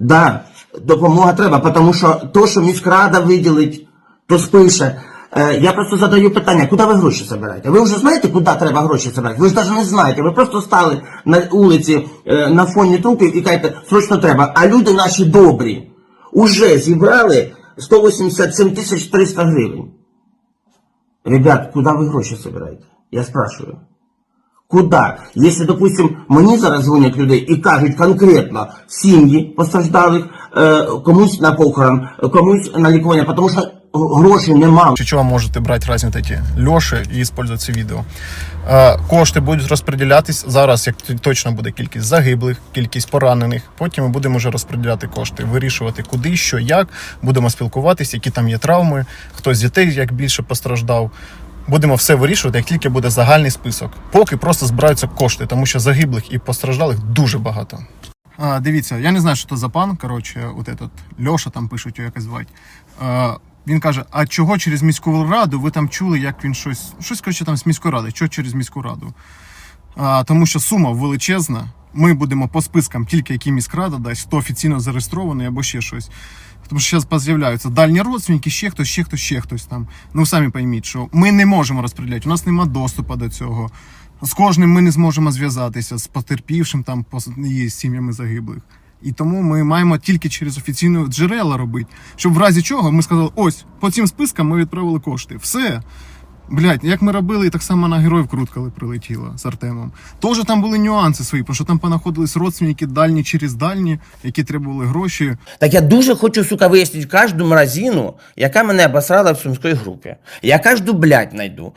Да, допомога треба, тому що то, що міськрада виділить, то спише. Е, я просто задаю питання, куди ви гроші збираєте? Ви вже знаєте, куди треба гроші збирати? Ви ж навіть не знаєте. Ви просто стали на вулиці е, на фоні трупів і кажете, срочно треба. А люди наші добрі уже зібрали 187 тисяч 300 гривень. Ребят, куди ви гроші збираєте? Я спрашиваю. Куда? Если, допустим, мені зараз дзвонять людей і кажуть конкретно сім'ї постраждалих, е, комусь на похорон, комусь на лікування, тому що грошей нема. Чи чого можете брати разні вот эти льоши і использовать це відео. Е, Кошти будуть розподілятись зараз, як точно буде кількість загиблих, кількість поранених. Потім ми будемо вже розподіляти кошти, вирішувати куди, що, як. Будемо спілкуватись, які там є травми, хто з дітей як більше постраждав. Будемо все вирішувати, як тільки буде загальний список. Поки просто збираються кошти, тому що загиблих і постраждалих дуже багато. А, дивіться, я не знаю, що це за пан. Коротше, от этот Льоша там пишуть його якось звати. А, він каже: а чого через міську раду? Ви там чули, як він щось. Щось коротше, там з міської ради. Що через міську раду? А, тому що сума величезна. Ми будемо по спискам, тільки які міськрада дасть, хто офіційно зареєстрований або ще щось. Тому що зараз з'являються дальні родственники, ще хтось, ще хтось, ще хтось там. Ну самі пойміть, що ми не можемо розподіляти, у нас немає доступу до цього. З кожним ми не зможемо зв'язатися з потерпівшим там і з сім'ями загиблих. І тому ми маємо тільки через офіційні джерела робити, щоб в разі чого ми сказали, ось по цим спискам ми відправили кошти. Все. Блять, як ми робили, так само на героїв круткали прилетіло з Артемом. Тоже там були нюанси свої, тому що там понаходились родственники дальні через дальні, які требували гроші. Так я дуже хочу, сука, вияснити кожну мразину, яка мене обосрала в сумській групі. Я кожну блядь найду.